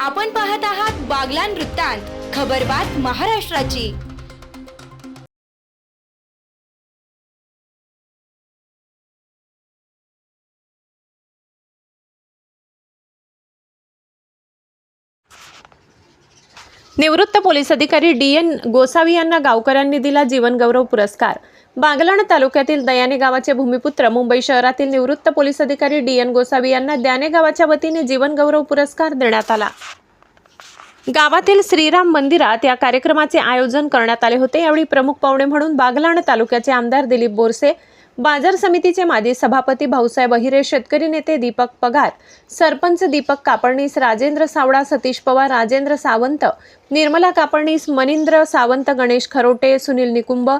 आपण पाहत आहात बागलान वृत्तांत खबरबात महाराष्ट्राची. निवृत्त पोलीस अधिकारी डी एन गोसावी यांना गावकऱ्यांनी दिला जीवनगौरव पुरस्कार. बागलाण तालुक्यातील दयाने गावाचे भूमिपुत्र मुंबई शहरातील निवृत्त पोलीस अधिकारी डी एन गोसावी यांना द्याने गावाच्या वतीने जीवनगौरव पुरस्कार देण्यात आला. गावातील श्रीराम मंदिरात या कार्यक्रमाचे आयोजन करण्यात आले होते. यावेळी प्रमुख पाहुणे म्हणून बागलाण तालुक्याचे आमदार दिलीप बोरसे बाजार समितीचे माजी सभापती भाऊसाहेब अहिरे शेतकरी नेते दीपक पगार सरपंच दीपक कापडणीस राजेंद्र सावडा सतीश पवार राजेंद्र सावंत निर्मला कापडणीस मनिंद्र सावंत गणेश खरोटे सुनील निकुंब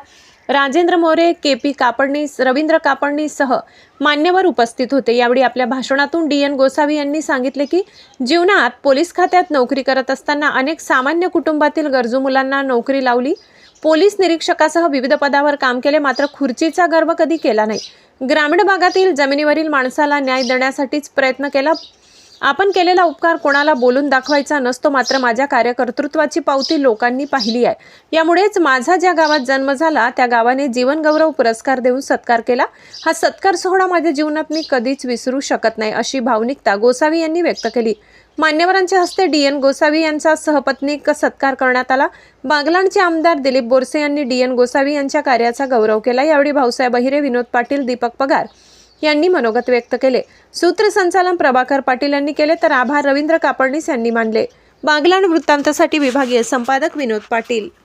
राजेंद्र मोरे के पी कापडणीस रवींद्र कापडणीसह मान्यवर उपस्थित होते. यावेळी आपल्या भाषणातून डी एन गोसावी यांनी सांगितले की जीवनात पोलीस खात्यात नोकरी करत असताना अनेक सामान्य कुटुंबातील गरजू मुलांना नोकरी लावली. पोलीस निरीक्षकासह विविध पदावर काम केले मात्र खुर्चीचा गर्व कधी केला नाही. ग्रामीण भागातील जमिनीवरील माणसाला न्याय देण्यासाठीच प्रयत्न केला. आपण केलेला उपकार कोणाला बोलून दाखवायचा नसतो मात्र माझ्या कार्यकर्तृत्वाची पावती लोकांनी पाहिली आहे. यामुळेच माझा ज्या गावात जन्म झाला त्या गावाने जीवनगौरव पुरस्कार देऊन सत्कार केला. हा सत्कार सोहळा माझ्या जीवनात मी कधीच विसरू शकत नाही अशी भावनिकता गोसावी यांनी व्यक्त केली. मान्यवरांच्या हस्ते डी. एन. गोसावी यांचा सहपत्नीक सत्कार करण्यात आला. बागलाणचे आमदार दिलीप बोरसे यांनी डी. एन. गोसावी यांच्या कार्याचा गौरव केला. यावेळी भाऊसाहेब अहिरे विनोद पाटील दीपक पगार यांनी मनोगत व्यक्त केले. सूत्रसंचालन प्रभाकर पाटील यांनी केले तर आभार रवींद्र कापडणीस यांनी मानले. बागलाण वृत्तांतासाठी विभागीय संपादक विनोद पाटील.